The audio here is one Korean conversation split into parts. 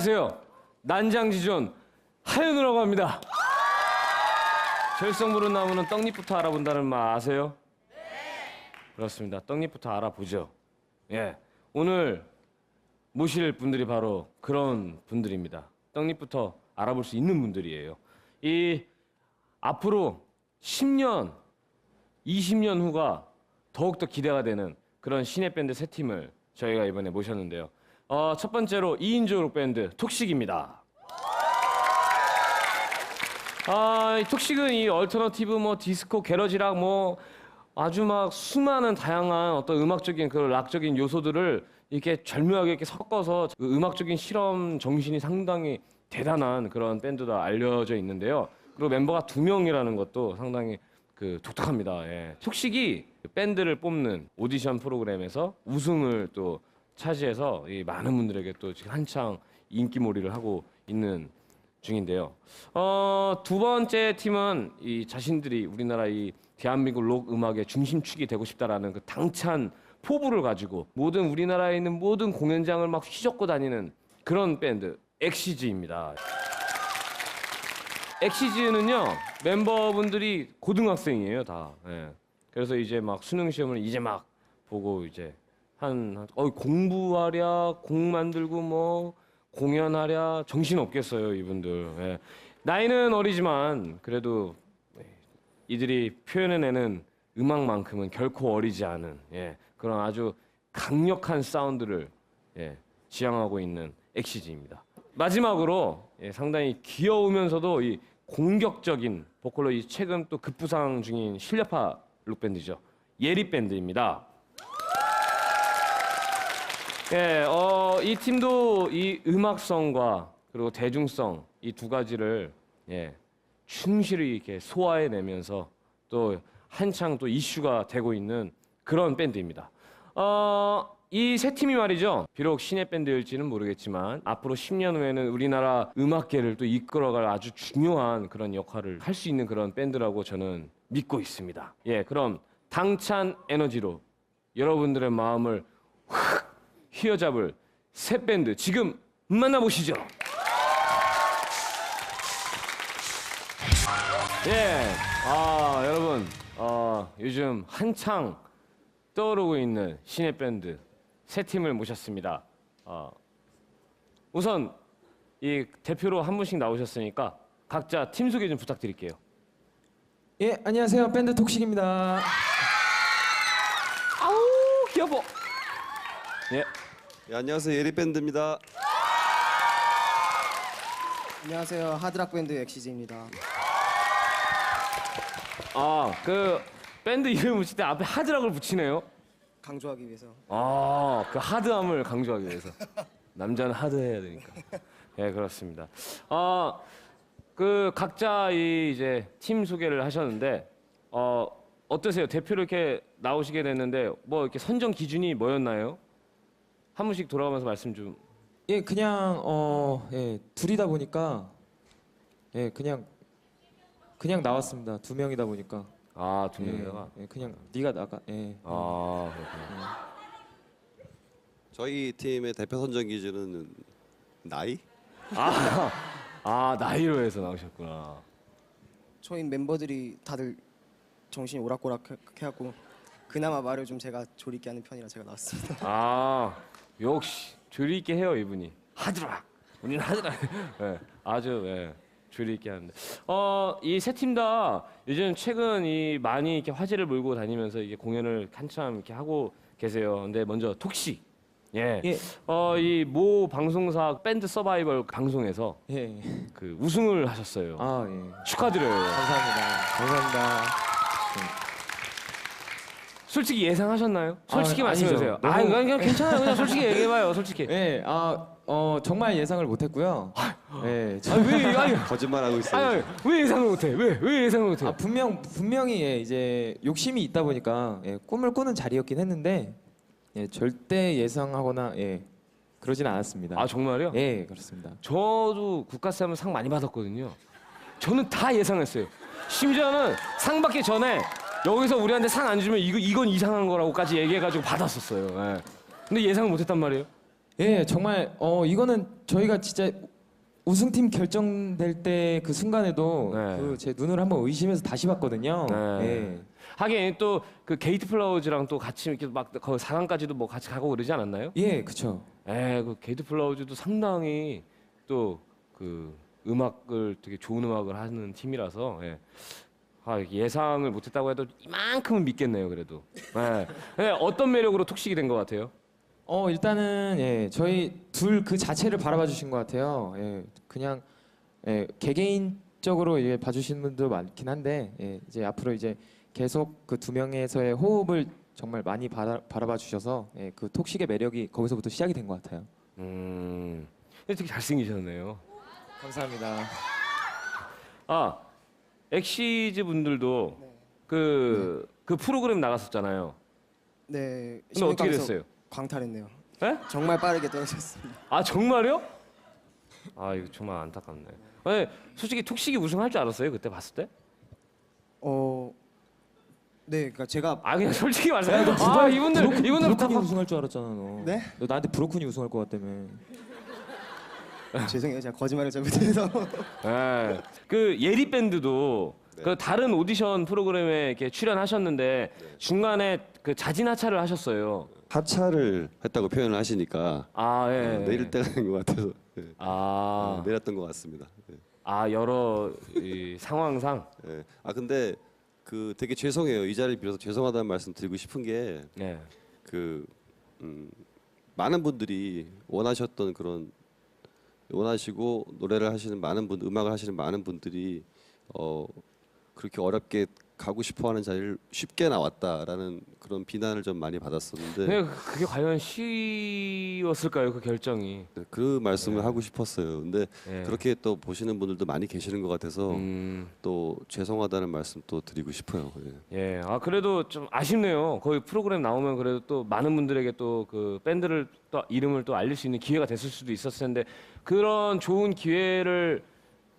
안녕하세요. 난장지존 하연우라고 합니다. 절성 부른 나무는 떡잎부터 알아본다는 말 아세요? 네. 그렇습니다. 떡잎부터 알아보죠. 예. 오늘 모실 분들이 바로 그런 분들입니다. 떡잎부터 알아볼 수 있는 분들이에요. 이 앞으로 10년, 20년 후가 더욱더 기대가 되는 그런 신예 밴드 세 팀을 저희가 이번에 모셨는데요. 어, 첫 번째로 2인조 록 밴드 톡식입니다. 아, 이 톡식은 이 얼터너티브 뭐 디스코 게러지락 뭐 아주 막 수많은 다양한 어떤 음악적인 그 락적인 요소들을 이렇게 절묘하게 이렇게 섞어서 그 음악적인 실험 정신이 상당히 대단한 그런 밴드다 알려져 있는데요. 그리고 멤버가 두 명이라는 것도 상당히 그 독특합니다. 예. 톡식이 밴드를 뽑는 오디션 프로그램에서 우승을 또 차지해서 이 많은 분들에게 또 지금 한창 인기몰이를 하고 있는 중인데요. 어, 두 번째 팀은 이 자신들이 우리나라 이 대한민국 록 음악의 중심축이 되고 싶다라는 그 당찬 포부를 가지고 모든 우리나라에 있는 모든 공연장을 막 휘젓고 다니는 그런 밴드 엑시즈입니다. 엑시즈는요 멤버분들이 고등학생이에요 다. 예. 그래서 이제 막 수능 시험을 이제 막 보고 이제 한, 한 어, 공부하랴 곡 만들고 뭐 공연하랴 정신 없겠어요 이분들. 예. 나이는 어리지만 그래도 예, 이들이 표현해내는 음악만큼은 결코 어리지 않은 예, 그런 아주 강력한 사운드를 예, 지향하고 있는 엑시즈입니다. 마지막으로 예, 상당히 귀여우면서도 이 공격적인 보컬로 이 최근 또 급부상 중인 실력파 룩 밴드죠. 예리 밴드입니다. 예, 어, 이 팀도 이 음악성과 그리고 대중성 이 두 가지를 예, 충실히 이렇게 소화해내면서 또 한창 또 이슈가 되고 있는 그런 밴드입니다. 어, 이 세 팀이 말이죠. 비록 신예 밴드일지는 모르겠지만 앞으로 10년 후에는 우리나라 음악계를 또 이끌어갈 아주 중요한 그런 역할을 할 수 있는 그런 밴드라고 저는 믿고 있습니다. 예, 그럼 당찬 에너지로 여러분들의 마음을 확 휘어잡을 새 밴드 지금 만나보시죠. 예, 아 여러분, 어, 요즘 한창 떠오르고 있는 신예 밴드 세 팀을 모셨습니다. 어, 우선 이 대표로 한 분씩 나오셨으니까 각자 팀 소개 좀 부탁드릴게요. 예, 안녕하세요. 밴드 톡식입니다. 아우 귀여워. 예, 예, 안녕하세요 예리 밴드입니다. 안녕하세요 하드락 밴드 엑시즈입니다. 아 그 밴드 이름 붙일 때 앞에 하드락을 붙이네요. 강조하기 위해서 아, 그 하드함을 강조하기 위해서. 남자는 하드해야 되니까. 예, 그렇습니다. 아, 그 각자 이 이제 팀 소개를 하셨는데 어, 어떠세요? 대표로 이렇게 나오시게 됐는데 뭐 이렇게 선정 기준이 뭐였나요? 한 분씩 돌아가면서 말씀 좀. 예, 그냥 어, 예, 둘이다 보니까 예, 그냥 그냥 나왔습니다. 두 명이다 보니까. 아, 두 예, 명이다가. 예, 그냥 네가 나가. 예. 아, 그렇구나. 저희 팀의 대표 선정 기준은 나이? 아, 아, 나이로 해서 나오셨구나. 저희 멤버들이 다들 정신이 오락가락 해갖고 그나마 말을 좀 제가 조리 있게 하는 편이라 제가 나왔습니다. 아 역시 조리 있게 해요 이분이 하드락 우리는 하드락 예, 아주 예, 조리 있게 하는데 어이 세 팀 다 요즘 최근 이 많이 이렇게 화제를 몰고 다니면서 이게 공연을 한참 이렇게 하고 계세요 근데 먼저 톡시 예. 예 어이 모 방송사 밴드 서바이벌 방송에서 예. 그 우승을 하셨어요 아, 예. 축하드려요 감사합니다. 감사합니다. 솔직히 예상하셨나요 솔직히 아, 말씀해 주세요 아니죠. 아 너무- 그냥, 그냥 괜찮아요 그냥 솔직히 얘기해봐요 솔직히 예. 아, 어, 정말 예상을 못 했고요. 예. 저- 아왜 아니 거짓말하고 있어요. 아니, 왜 예상을 못해? 왜? 왜 예상을 못해? 아, 분명 분명히 예, 이제 욕심이 있다 보니까 예, 꿈을 꾸는 자리였긴 했는데 예, 절대 예상하거나 예, 그러진 않았습니다. 아 정말요? 예, 그렇습니다. 저도 국가시험을 상 많이 받았거든요. 저는 다 예상했어요. 심지어는 상 받기 전에 여기서 우리한테 상 안 주면 이거 이건 이상한 거라고까지 얘기해가지고 받았었어요. 예. 근데 예상을 못했단 말이에요. 예, 정말 어 이거는 저희가 진짜 우승팀 결정될 때 그 순간에도 네. 그 제 눈을 한번 의심해서 다시 봤거든요. 네. 예. 하긴 또 그 게이트 플라워즈랑 또 같이 이렇게 막 거의 4강까지도 뭐 같이 가고 그러지 않았나요? 예, 그쵸. 에, 그 게이트 플라워즈도 상당히 또 그 음악을 되게 좋은 음악을 하는 팀이라서 예. 아, 예상을 못했다고 해도 이만큼은 믿겠네요, 그래도. 예. 예, 어떤 매력으로 톡식이 된 것 같아요? 어 일단은 예 저희 둘 그 자체를 바라봐 주신 것 같아요. 예 그냥 예 개개인적으로 예 봐주시는 분도 많긴 한데 예 이제 앞으로 이제 계속 그 두 명에서의 호흡을 정말 많이 바라, 바라봐 주셔서 예, 그 톡식의 매력이 거기서부터 시작이 된 것 같아요. 음, 근데 되게 잘생기셨네요. 감사합니다. 아, 엑시즈 분들도 그, 그 프로그램 나갔었잖아요. 네. 근데 어떻게 16강에서 됐어요? 광탈했네요. 예? 정말 빠르게 떨어졌습니다. 아 정말요? 아 이거 정말 안타깝네. 아니, 솔직히 톡식이 우승할 줄 알았어요 그때 봤을 때? 어, 네, 그러니까 제가 아 그냥 솔직히 말해서 아 이분들 이분들 다 브로큰이 우승할 줄 알았잖아 너. 네? 너 나한테 브로큰이 우승할 것 같다며. 죄송해요, 제가 거짓말을 잘못해서. 예. 그 예리 밴드도 네. 그 다른 오디션 프로그램에 이렇게 출연하셨는데 중간에 그 자진 하차를 하셨어요. 하차를 했다고 표현을 하시니까 아 예. 어, 내릴 때가 된 것 같아서 예. 아, 어, 내렸던 것 같습니다. 예. 아 여러 이 상황상. 예. 아 근데 그 되게 죄송해요. 이 자리를 빌어서 죄송하다는 말씀 드리고 싶은 게 네. 그 음, 많은 분들이 원하셨던 그런 원하시고 노래를 하시는 많은 분, 음악을 하시는 많은 분들이 어 그렇게 어렵게 가고 싶어하는 자리를 쉽게 나왔다라는 그런 비난을 좀 많이 받았었는데 근데 그게 과연 쉬웠을까요 그 결정이? 네, 그 말씀을 하고 싶었어요. 근데 예. 그렇게 또 보시는 분들도 많이 계시는 것 같아서 음. 또 죄송하다는 말씀 또 드리고 싶어요. 예. 예, 아 그래도 좀 아쉽네요. 거의 프로그램 나오면 그래도 또 많은 분들에게 또 그 밴드를 또 이름을 또 알릴 수 있는 기회가 됐을 수도 있었을 텐데 그런 좋은 기회를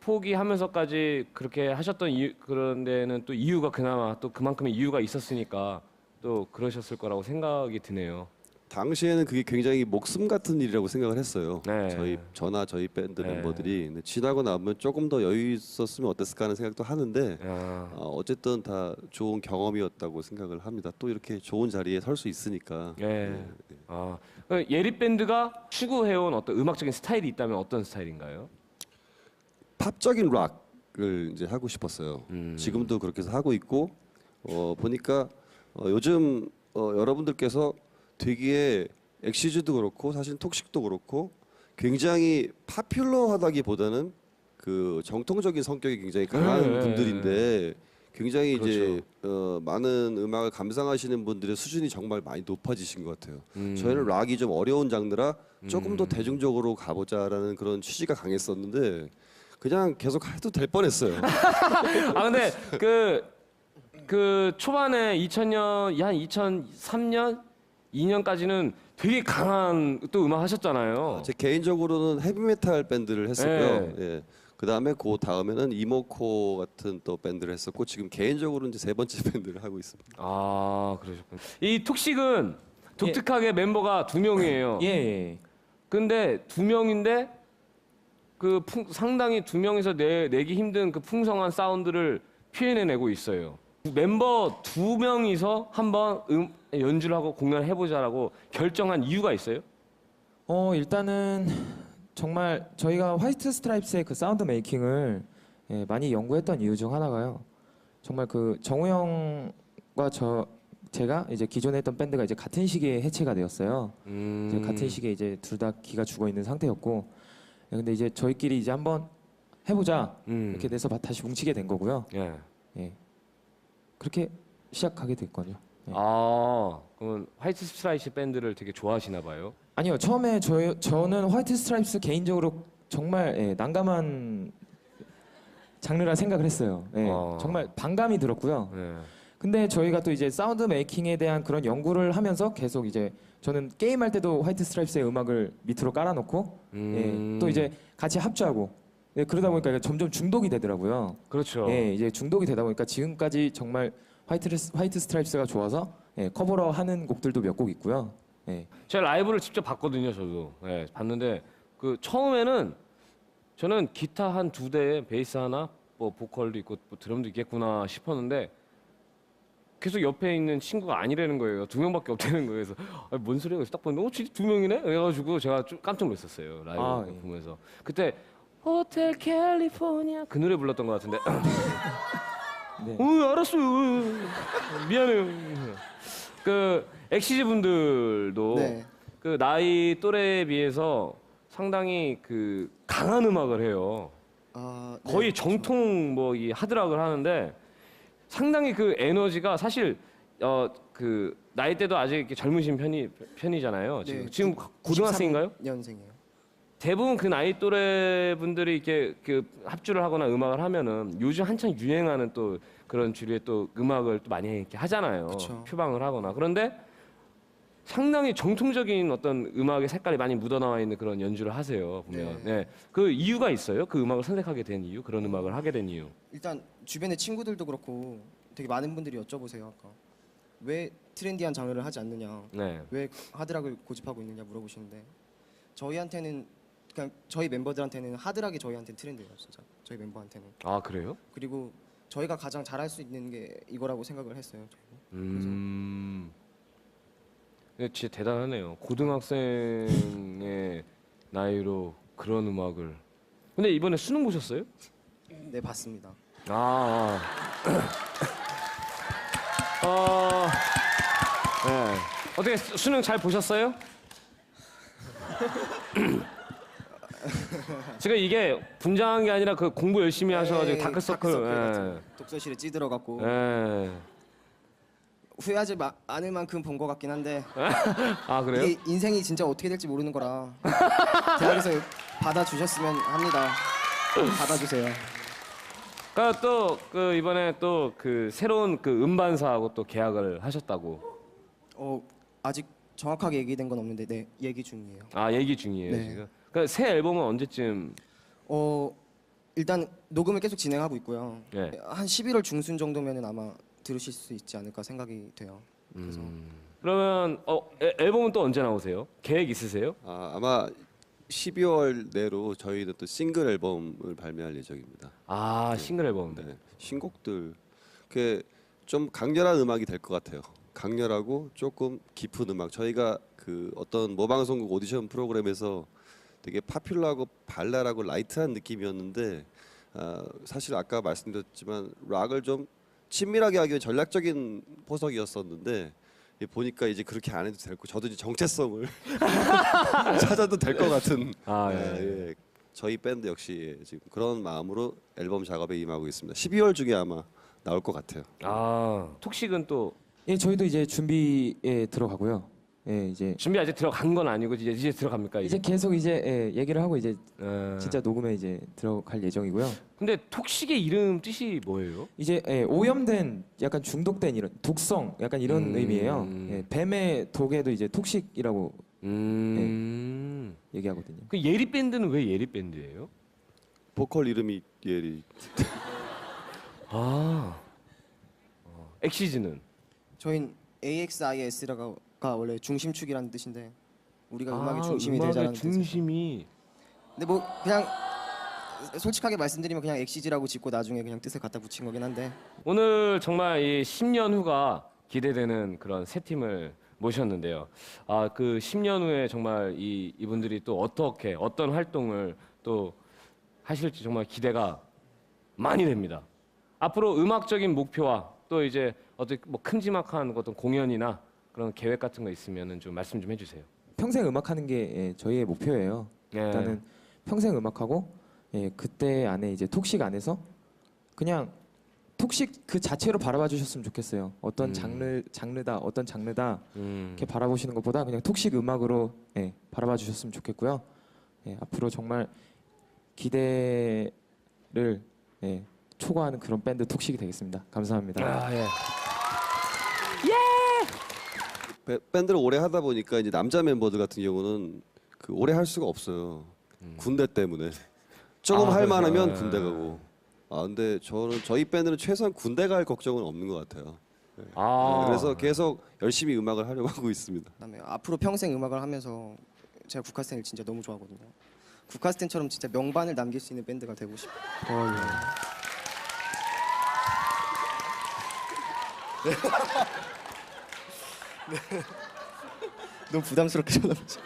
포기하면서까지 그렇게 하셨던 이유, 그런 데는 또 이유가 그나마 또 그만큼의 이유가 있었으니까 또 그러셨을 거라고 생각이 드네요. 당시에는 그게 굉장히 목숨 같은 일이라고 생각을 했어요. 네. 저희 저나 저희 밴드 네. 멤버들이 근데 지나고 나면 조금 더 여유 있었으면 어땠을까 하는 생각도 하는데 야, 어, 어쨌든 다 좋은 경험이었다고 생각을 합니다. 또 이렇게 좋은 자리에 설 수 있으니까. 예. 아, 그 예리 밴드가 추구해온 어떤 음악적인 스타일이 있다면 어떤 스타일인가요? 팝적인 락을 이제 하고 싶었어요. 음. 지금도 그렇게 해서 하고 있고 어, 보니까 어, 요즘 어, 여러분들께서 되게 엑시즈도 그렇고 사실 톡식도 그렇고 굉장히 파퓰러하다기보다는 그 정통적인 성격이 굉장히 강한 네, 네, 분들인데 굉장히 이제 그렇죠. 어, 많은 음악을 감상하시는 분들의 수준이 정말 많이 높아지신 것 같아요. 음. 저희는 락이 좀 어려운 장르라 조금 더 음. 대중적으로 가보자라는 그런 취지가 강했었는데 그냥 계속 해도 될 뻔했어요. 아 근데 그, 그 초반에 2000년 한 2003년 2년까지는 되게 강한 또 음악 하셨잖아요. 제 개인적으로는 헤비메탈 밴드를 했었고요. 네. 예. 그 다음에 그 다음에는 이모코 같은 또 밴드를 했었고 지금 개인적으로 이제 세 번째 밴드를 하고 있습니다. 아 그러셨군요. 이 톡식은 독특하게 멤버가 두 명이에요. 예, 예. 근데 두 명인데 그 풍- 상당히 두 명이서 내, 내기 힘든 그 풍성한 사운드를 표현해내고 있어요. 멤버 두 명이서 한번 음, 연주를 하고 공연을 해보자라고 결정한 이유가 있어요? 어 일단은 정말 저희가 화이트 스트라이프스의 그 사운드 메이킹을 예, 많이 연구했던 이유 중 하나가요. 정말 그 정우 형과 저 제가 이제 기존에 했던 밴드가 이제 같은 시기에 해체가 되었어요. 음. 같은 시기에 이제 둘 다 기가 죽어 있는 상태였고, 예, 근데 이제 저희끼리 이제 한번 해보자 음. 이렇게 돼서 바- 다시 뭉치게 된 거고요. 예. 예, 그렇게 시작하게 됐거든요. 네. 아, 그러면 화이트 스트라이프 밴드를 되게 좋아하시나 봐요. 아니요 처음에 저 저는 화이트 스트라이프스 개인적으로 정말 예, 난감한 장르라 생각을 했어요. 예, 어. 정말 반감이 들었고요. 네. 근데 저희가 또 이제 사운드 메이킹에 대한 그런 연구를 하면서 계속 이제 저는 게임할 때도 화이트 스트라이프스의 음악을 밑으로 깔아놓고 음. 예, 또 이제 같이 합주하고 예, 그러다 보니까 점점 중독이 되더라고요. 그렇죠. 예, 이제 중독이 되다 보니까 지금까지 정말 화이트 화이트 스트라이프스가 좋아서 예, 커버러 하는 곡들도 몇 곡 있고요. 예. 제가 라이브를 직접 봤거든요, 저도. 예, 봤는데 그 처음에는 저는 기타 한 두 대에 베이스 하나, 뭐 보컬도 있고 뭐 드럼도 있겠구나 싶었는데 계속 옆에 있는 친구가 아니라는 거예요. 두 명밖에 없다는 거예요. 그래서 아, 뭔 소리야? 그래서 딱 보는데 어, 진짜 두 명이네? 그래가지고 제가 좀 깜짝 놀랐었어요. 라이브 아, 예. 보면서 그때 호텔 캘리포니아 그 노래 불렀던 것 같은데. 네. 어, 알았어요. 미안해요. 그 엑시즈 분들도 네. 그 나이 또래에 비해서 상당히 그 강한 음악을 해요. 아, 네, 거의 그렇죠. 정통 뭐 이 하드락을 하는데 상당히 그 에너지가 사실 어 그 나이 때도 아직 이렇게 젊으신 편이 편이잖아요. 지금 네, 지금 고등학생인가요? 년생이에요. 대부분 그 나이 또래 분들이 이렇게 그 합주를 하거나 음악을 하면은 요즘 한창 유행하는 또 그런 주류의 또 음악을 또 많이 이렇게 하잖아요. 그쵸. 표방을 하거나 그런데 상당히 정통적인 어떤 음악의 색깔이 많이 묻어나와 있는 그런 연주를 하세요 보면. 네. 그 이유가 있어요? 그 음악을 선택하게 된 이유? 그런 음악을 하게 된 이유? 일단 주변의 친구들도 그렇고 되게 많은 분들이 여쭤보세요. 아까 왜 트렌디한 장르를 하지 않느냐, 네. 왜 하드락을 고집하고 있느냐 물어보시는데 저희한테는 그냥 저희 멤버들한테는 하드락이 저희한테는 트렌드예요, 진짜. 저희 멤버한테는. 아 그래요? 그리고 저희가 가장 잘할 수 있는 게 이거라고 생각을 했어요. 저희는. 음. 근데 진짜 대단하네요. 고등학생의 나이로 그런 음악을. 근데 이번에 수능 보셨어요? 네 봤습니다. 아. 아. 어. 네. 어떻게 수- 수능 잘 보셨어요? 지금 이게 분장한 게 아니라 그 공부 열심히 하셔가지고 네, 다크서클. 다크서클 예. 같은 독서실에 찌들어갖고 예. 후회하지 마, 않을 만큼 본 것 같긴 한데 아 그래요? 이게 인생이 진짜 어떻게 될지 모르는 거라 대학에서 받아주셨으면 합니다. 받아주세요. 그러니까 또그 이번에 또 그 새로운 그 음반사하고 또 계약을 하셨다고. 어 아직 정확하게 얘기된 건 없는데 네 얘기 중이에요. 아 얘기 중이에요 네. 지금. 그러니까 새 앨범은 언제쯤? 어 일단 녹음을 계속 진행하고 있고요. 네. 한 11월 중순 정도면은 아마 들으실 수 있지 않을까 생각이 돼요. 그래서 그러면 어 애- 앨범은 또 언제 나오세요? 계획 있으세요? 아, 아마 12월 내로 저희는 또 싱글 앨범을 발매할 예정입니다. 아 싱글 앨범. 네, 신곡들 그좀 강렬한 음악이 될 것 같아요. 강렬하고 조금 깊은 음악. 저희가 그 어떤 모방송국 오디션 프로그램에서 되게 파퓰러하고 발랄하고 라이트한 느낌이었는데 아, 사실 아까 말씀드렸지만 락을 좀 친밀하게 하기 위해 전략적인 포석이었었는데 예, 보니까 이제 그렇게 안 해도 될 거. 저도 이제 정체성을 찾아도 될 것 같은. 아, 예, 예. 예. 저희 밴드 역시 지금 그런 마음으로 앨범 작업에 임하고 있습니다. 12월 중에 아마 나올 것 같아요. 아 톡식은 또 예, 저희도 이제 준비에 들어가고요. 예, 이제 준비 아직 들어간 건 아니고 이제 이제 들어갑니까 이제 이제? 계속 이제 예, 얘기를 하고 이제 예. 진짜 녹음에 이제 들어갈 예정이고요. 근데 톡식의 이름 뜻이 뭐예요? 이제 예, 오염된 약간 중독된 이런 독성 약간 이런 음. 의미예요. 예, 뱀의 독에도 이제 톡식이라고 음. 얘기하거든요. 그 예리 밴드는 왜 예리 밴드예요? 보컬 이름이 예리. 아. 어, 엑시즈는 저희는 AXIS 가 원래 중심축이라는 뜻인데 우리가 아, 음악의 중심이 되자는. 중심이 근데 뭐 그냥 솔직하게 말씀드리면 그냥 엑시즈라고 짓고 나중에 그냥 뜻을 갖다 붙인 거긴 한데 오늘 정말 이 10년 후가 기대되는 그런 세 팀을 모셨는데요. 아, 그 10년 후에 정말 이 이분들이 또 어떻게 어떤 활동을 또 하실지 정말 기대가 많이 됩니다. 앞으로 음악적인 목표와 또 이제 어떻게 뭐 큼지막한 어떤 공연이나 그런 계획 같은 거 있으면은 좀 말씀 좀 해주세요. 평생 음악하는 게 예, 저희의 목표예요. 예. 일단은 평생 음악하고 예, 그때 안에 이제 톡식 안에서 그냥 톡식 그 자체로 바라봐 주셨으면 좋겠어요. 어떤 음. 장르 장르다 어떤 장르다 음. 이렇게 바라보시는 것보다 그냥 톡식 음악으로 예, 바라봐 주셨으면 좋겠고요. 예, 앞으로 정말 기대를 예, 초과하는 그런 밴드 톡식이 되겠습니다. 감사합니다. 아, 예. 배- 밴드를 오래 하다 보니까 이제 남자 멤버들 같은 경우는 그 오래 할 수가 없어요. 군대 때문에 조금 아, 할 그래서, 만하면 예. 군대 가고. 아 근데 저는 저희 밴드는 최소한 군대 갈 걱정은 없는 것 같아요. 아. 그래서 계속 열심히 음악을 하려고 하고 있습니다. 그다음에 앞으로 평생 음악을 하면서 제가 국카스텐을 진짜 너무 좋아하거든요. 국카스텐처럼 진짜 명반을 남길 수 있는 밴드가 되고 싶어요. 네. 너무 부담스럽게 쳐다보지.